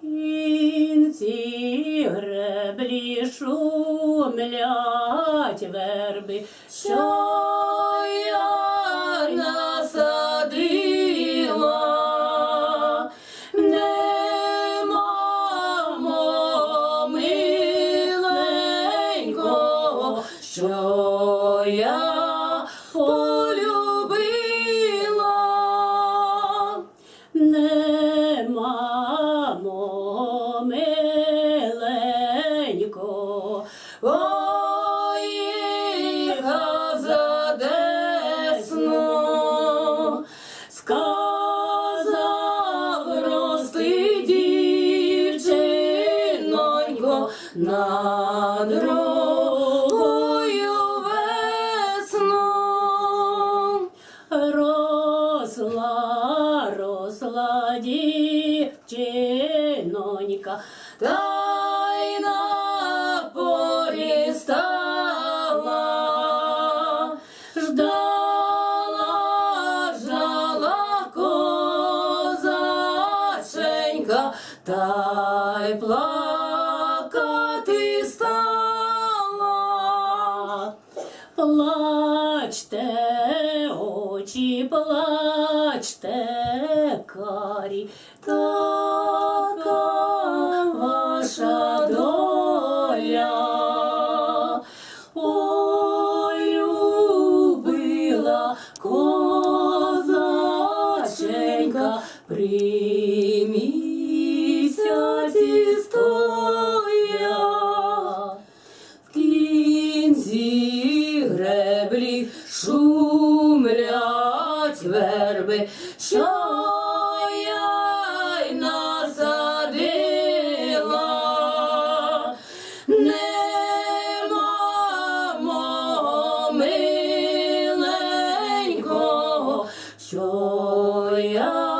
кінці греблі шумлять верби, що я насадила. Нема миленького, що я дівчинонько на другою. Росла, росла дівчинонька, та й на. Ждала, та й плакати Плачте, очі, плачте, карі, така ваша доля. Ой, козаченька при шумлять верби, що я й насадила, нема мого миленького, що я.